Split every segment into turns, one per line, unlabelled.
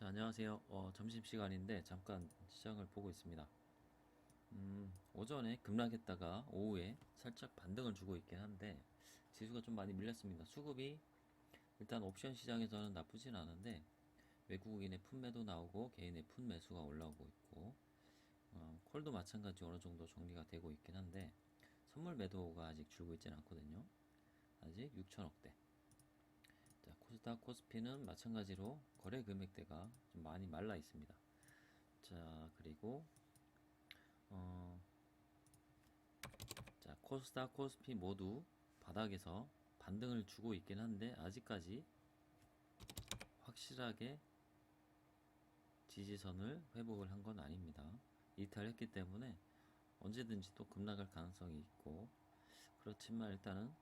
자, 안녕하세요. 어, 점심시간인데 잠깐 시장을 보고 있습니다. 음, 오전에 급락했다가 오후에 살짝 반등을 주고 있긴 한데 지수가 좀 많이 밀렸습니다. 수급이 일단 옵션 시장에서는 나쁘진 않은데 외국인의 푼매도 나오고 개인의 푼매수가 올라오고 있고 어, 콜도 마찬가지 어느 정도 정리가 되고 있긴 한데 선물 매도가 아직 줄고 있지는 않거든요. 아직 6천억대. 자, 코스닥 코스피는 마찬가지로 거래 금액대가 좀 많이 말라 있습니다. 자, 그리고 어, 자, 코스닥 코스피 모두 바닥에서 반등을 주고 있긴 한데 아직까지 확실하게 지지선을 회복을 한 건 아닙니다. 이탈했기 때문에 언제든지 또 급락할 가능성이 있고 그렇지만 일단은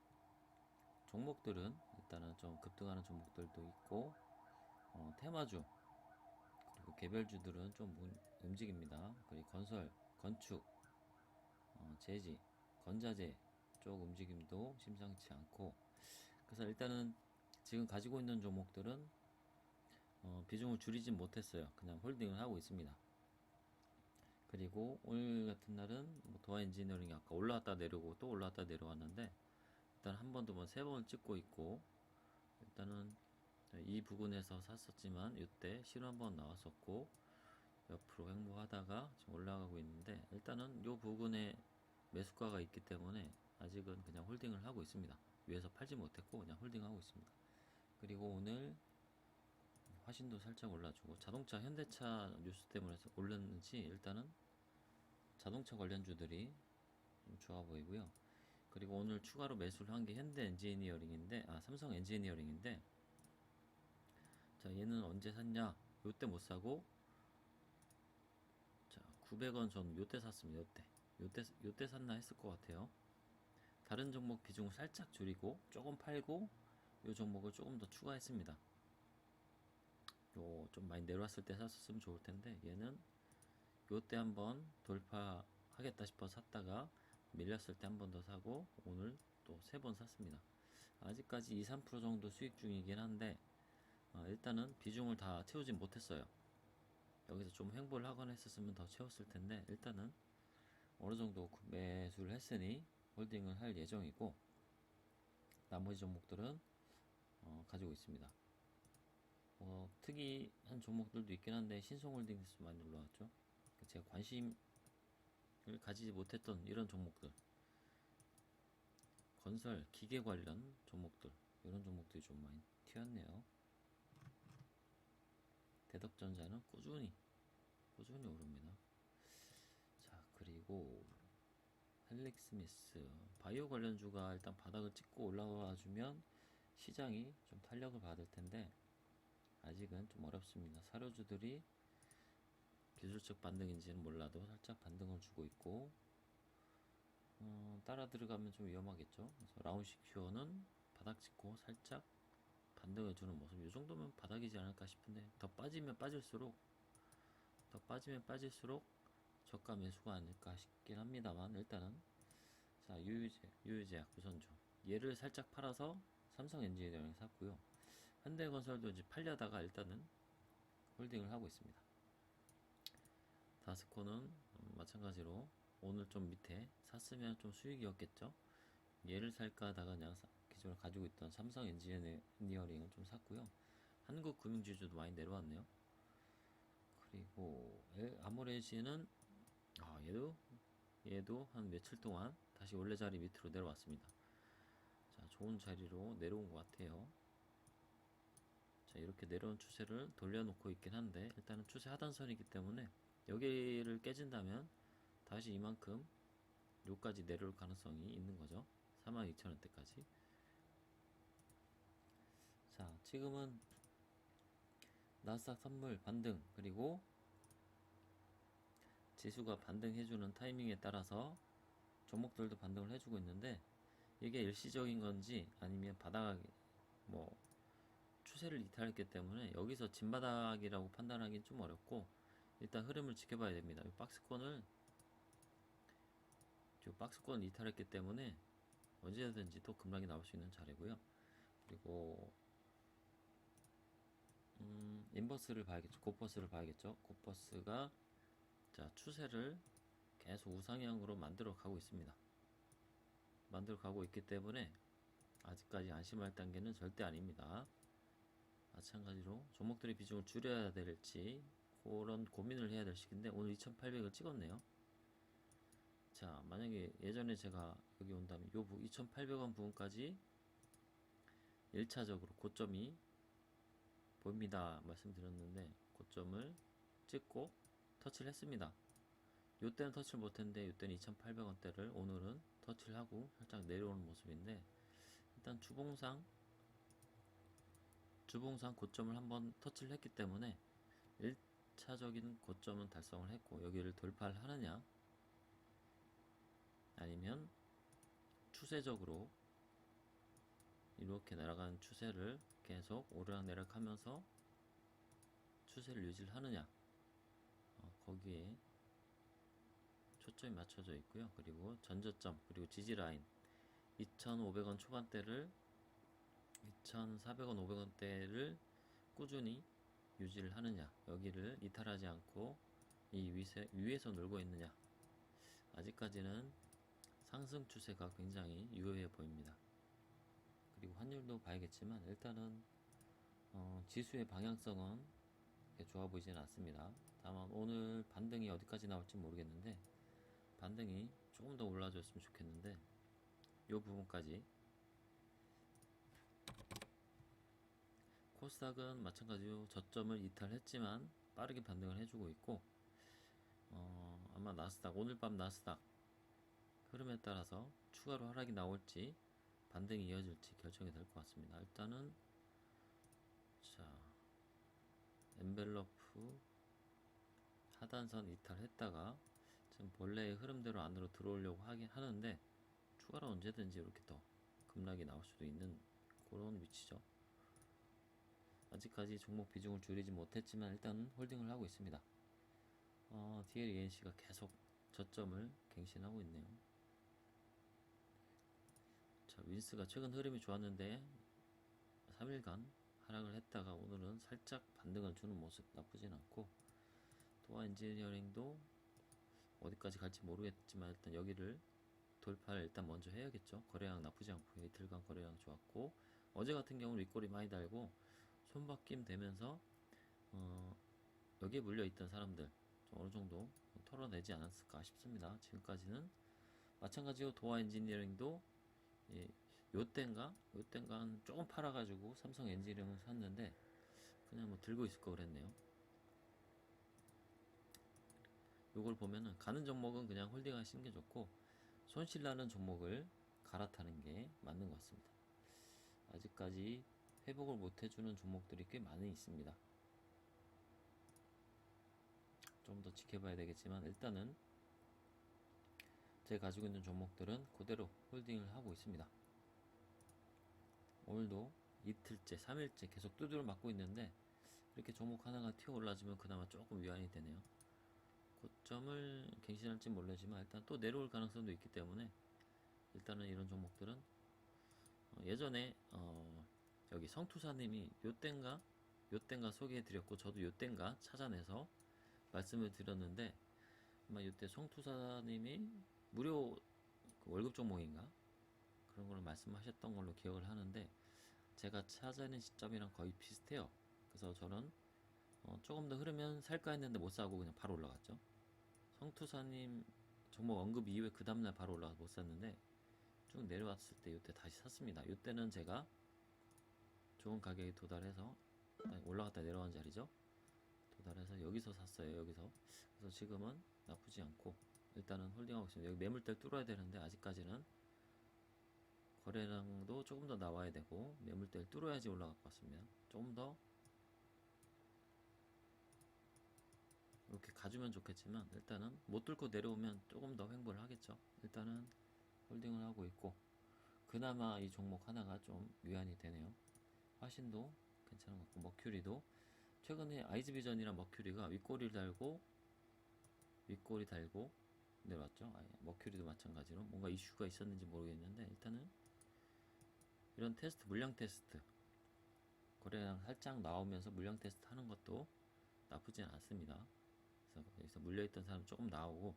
종목들은 일단은 좀 급등하는 종목들도 있고 어, 테마주 그리고 개별주들은 좀 문- 움직입니다. 그리고 건설, 건축, 어, 제지, 건자재 쪽 움직임도 심상치 않고 그래서 일단은 지금 가지고 있는 종목들은 어, 비중을 줄이진 못했어요. 그냥 홀딩을 하고 있습니다. 그리고 오늘 같은 날은 뭐 도화 엔지니어링이 아까 올라왔다 내려오고 또 올라왔다 내려왔는데 일단 한 번도 뭐세 번을 찍고 있고 일단은 이 부근에서 샀었지만 이때 실어 한번 나왔었고 옆으로 횡보하다가 지금 올라가고 있는데 일단은 요 부근에 매수가가 있기 때문에 아직은 그냥 홀딩을 하고 있습니다. 위에서 팔지 못했고 그냥 홀딩하고 있습니다. 그리고 오늘 화신도 살짝 올라주고 자동차 현대차 뉴스 때문에 올랐는지 일단은 자동차 관련주들이 좀 좋아 보이고요. 그리고 오늘 추가로 매수를 한 게 현대 엔지니어링인데 아 삼성 엔지니어링인데 자 얘는 언제 샀냐? 요때 못 사고 자 900원 전 요때 샀습니다 요때. 요때 요때 샀나 했을 것 같아요. 다른 종목 비중을 살짝 줄이고 조금 팔고 요 종목을 조금 더 추가했습니다. 요 좀 많이 내려왔을 때 샀었으면 좋을 텐데 얘는 요때 한번 돌파하겠다 싶어 샀다가 밀렸을 때 한 번 더 사고 오늘 또 세 번 샀습니다. 아직까지 2, 3% 정도 수익 중이긴 한데 어, 일단은 비중을 다 채우지 못했어요. 여기서 좀 횡보를 하거나 했었으면 더 채웠을 텐데 일단은 어느 정도 그 매수를 했으니 홀딩을 할 예정이고 나머지 종목들은 어, 가지고 있습니다. 어, 특이한 종목들도 있긴 한데 신성홀딩스 많이 올라왔죠. 제가 관심 을 가지지 못했던 이런 종목들. 건설 기계 관련 종목들. 이런 종목들이 좀 많이 튀었네요. 대덕전자는 꾸준히 꾸준히 오릅니다. 자 그리고 헬릭스미스. 바이오 관련주가 일단 바닥을 찍고 올라와 주면 시장이 좀 탄력을 받을 텐데 아직은 좀 어렵습니다. 사료주들이 기술적 반등인지는 몰라도 살짝 반등을 주고 있고 어, 따라 들어가면 좀 위험하겠죠. 그래서 라운식 큐어는 바닥 찍고 살짝 반등을 주는 모습. 이 정도면 바닥이지 않을까 싶은데 더 빠지면 빠질수록 더 빠지면 빠질수록 저가 매수가 아닐까 싶긴 합니다만 일단은 자 유유제 유유제약 부선주 얘를 살짝 팔아서 삼성 엔지니어링 샀고요. 현대건설도 이제 팔려다가 일단은 홀딩을 하고 있습니다. 다스코는 음, 마찬가지로 오늘 좀 밑에 샀으면 좀 수익이었겠죠. 얘를 살까 하다가 그냥 사- 기존에 가지고 있던 삼성 엔지니어링을 좀 샀고요. 한국 금융지주도 많이 내려왔네요. 그리고 에- 아모레지는 아 얘도 얘도 한 며칠 동안 다시 원래 자리 밑으로 내려왔습니다. 자 좋은 자리로 내려온 것 같아요. 자 이렇게 내려온 추세를 돌려놓고 있긴 한데 일단은 추세 하단선이기 때문에 여기를 깨진다면 다시 이만큼 요까지 내려올 가능성이 있는 거죠. 42,000원대까지. 자 지금은 나스닥 선물 반등 그리고 지수가 반등해주는 타이밍에 따라서 종목들도 반등을 해주고 있는데 이게 일시적인 건지 아니면 바닥 뭐 추세를 이탈했기 때문에 여기서 진바닥이라고 판단하기는 좀 어렵고 일단 흐름을 지켜봐야 됩니다. 이 박스권을 저 박스권 이탈했기 때문에 언제든지 또 급락이 나올 수 있는 자리고요. 그리고 음, 인버스를 봐야겠죠. 고버스를 봐야겠죠. 고버스가 자 추세를 계속 우상향으로 만들어 가고 있습니다. 만들어 가고 있기 때문에 아직까지 안심할 단계는 절대 아닙니다. 마찬가지로 종목들의 비중을 줄여야 될지 그런 고민을 해야 될 시기인데 오늘 2,800을 찍었네요. 자, 만약에 예전에 제가 여기 온다면 요 부, 2,800원 부분까지 1차적으로 고점이 보입니다. 말씀드렸는데 고점을 찍고 터치를 했습니다. 요 때는 터치를 못했는데 요 때는 2,800원대를 오늘은 터치를 하고 살짝 내려오는 모습인데 일단 주봉상 주봉상 고점을 한번 터치를 했기 때문에 1 차적인 고점은 달성을 했고 여기를 돌파를 하느냐? 아니면 추세적으로 이렇게 날아가는 추세를 계속 오르락내락 하면서 추세를 유지를 하느냐? 어, 거기에 초점이 맞춰져 있고요. 그리고 전저점 그리고 지지라인. 2,500원 초반대를 2,400원 500원대를 꾸준히 유지를 하느냐 여기를 이탈하지 않고 이 위세, 위에서 놀고 있느냐 아직까지는 상승 추세가 굉장히 유효해 보입니다. 그리고 환율도 봐야겠지만 일단은 어, 지수의 방향성은 좋아 보이지는 않습니다. 다만 오늘 반등이 어디까지 나올지 모르겠는데 반등이 조금 더 올라줬으면 좋겠는데 이 부분까지 코스닥은 마찬가지로 저점을 이탈했지만 빠르게 반등을 해주고 있고 어, 아마 나스닥 오늘 밤 나스닥 흐름에 따라서 추가로 하락이 나올지 반등이 이어질지 결정이 될 것 같습니다. 일단은 자 엔벨러프 하단선 이탈했다가 지금 본래의 흐름대로 안으로 들어오려고 하긴 하는데 추가로 언제든지 이렇게 더 급락이 나올 수도 있는 그런 위치죠. 아직까지 종목 비중을 줄이지 못했지만 일단은 홀딩을 하고 있습니다. 어, DLENC가 계속 저점을 갱신하고 있네요. 자, 윈스가 최근 흐름이 좋았는데 3일간 하락을 했다가 오늘은 살짝 반등을 주는 모습 나쁘진 않고 도화 엔지니어링도 어디까지 갈지 모르겠지만 일단 여기를 돌파를 일단 먼저 해야겠죠. 거래량 나쁘지 않고 이틀간 거래량 좋았고 어제 같은 경우는 윗골이 많이 달고 손바뀜 되면서 어, 여기에 물려 있던 사람들 좀 어느 정도 털어내지 않았을까 싶습니다. 지금까지는 마찬가지로 도화 엔지니어링도 예, 요땐가 요땐가 한 조금 팔아가지고 삼성 엔지니어링을 샀는데 그냥 뭐 들고 있을 거 그랬네요. 요걸 보면은 가는 종목은 그냥 홀딩하시는 게 좋고 손실 나는 종목을 갈아타는 게 맞는 것 같습니다. 아직까지 회복을 못 해주는 종목들이 꽤 많이 있습니다. 좀 더 지켜봐야 되겠지만 일단은 제가 가지고 있는 종목들은 그대로 홀딩을 하고 있습니다. 오늘도 이틀째, 3일째 계속 두드려 맞고 있는데 이렇게 종목 하나가 튀어 올라지면 그나마 조금 위안이 되네요. 고점을 갱신할지 모르지만 일단 또 내려올 가능성도 있기 때문에 일단은 이런 종목들은 어, 예전에 어 여기 성투사님이 요땐가 요땐가 소개해드렸고 저도 요땐가 찾아내서 말씀을 드렸는데 아마 요때 성투사님이 무료 그 월급 종목인가 그런 걸 말씀하셨던 걸로 기억을 하는데 제가 찾아낸 시점이랑 거의 비슷해요. 그래서 저는 어, 조금 더 흐르면 살까 했는데 못 사고 그냥 바로 올라갔죠. 성투사님 종목 언급 이후에 그 다음날 바로 올라가서 못 샀는데 쭉 내려왔을 때 이때 다시 샀습니다. 이때는 제가 좋은 가격에 도달해서 올라갔다 내려간 자리죠. 도달해서 여기서 샀어요. 여기서 그래서 지금은 나쁘지 않고 일단은 홀딩하고 있습니다. 여기 매물대를 뚫어야 되는데 아직까지는 거래량도 조금 더 나와야 되고 매물대를 뚫어야지 올라갈 것 같습니다. 조금 더 이렇게 가주면 좋겠지만 일단은 못 뚫고 내려오면 조금 더 횡보를 하겠죠. 일단은 홀딩을 하고 있고 그나마 이 종목 하나가 좀 위안이 되네요. 화신도 괜찮은 것 같고 머큐리도 최근에 아이즈비전이랑 머큐리가 윗꼬리를 달고 윗꼬리 달고 내려왔죠. 아, 머큐리도 마찬가지로 뭔가 이슈가 있었는지 모르겠는데 일단은 이런 테스트 물량 테스트 거래량 살짝 나오면서 물량 테스트 하는 것도 나쁘진 않습니다. 그래서 여기서 물려있던 사람 조금 나오고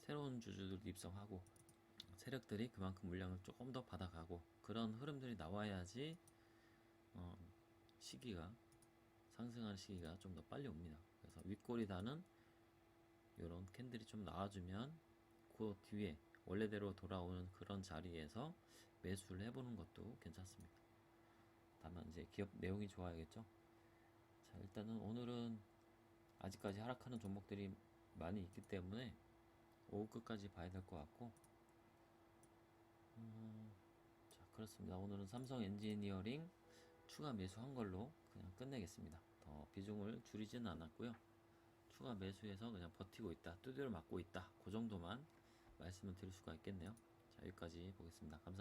새로운 주주들도 입성하고 세력들이 그만큼 물량을 조금 더 받아가고 그런 흐름들이 나와야지 어, 시기가 상승하는 시기가 좀 더 빨리 옵니다. 그래서 윗골이 다는 이런 캔들이 좀 나와주면 그 뒤에 원래대로 돌아오는 그런 자리에서 매수를 해보는 것도 괜찮습니다. 다만 이제 기업 내용이 좋아야겠죠. 자 일단은 오늘은 아직까지 하락하는 종목들이 많이 있기 때문에 오후 끝까지 봐야 될 것 같고 음, 자 그렇습니다. 오늘은 삼성 엔지니어링 추가 매수한 걸로 그냥 끝내겠습니다. 더 비중을 줄이지는 않았고요. 추가 매수해서 그냥 버티고 있다, 두드려 맞고 있다. 그 정도만 말씀을 드릴 수가 있겠네요. 자 여기까지 보겠습니다. 감사합니다.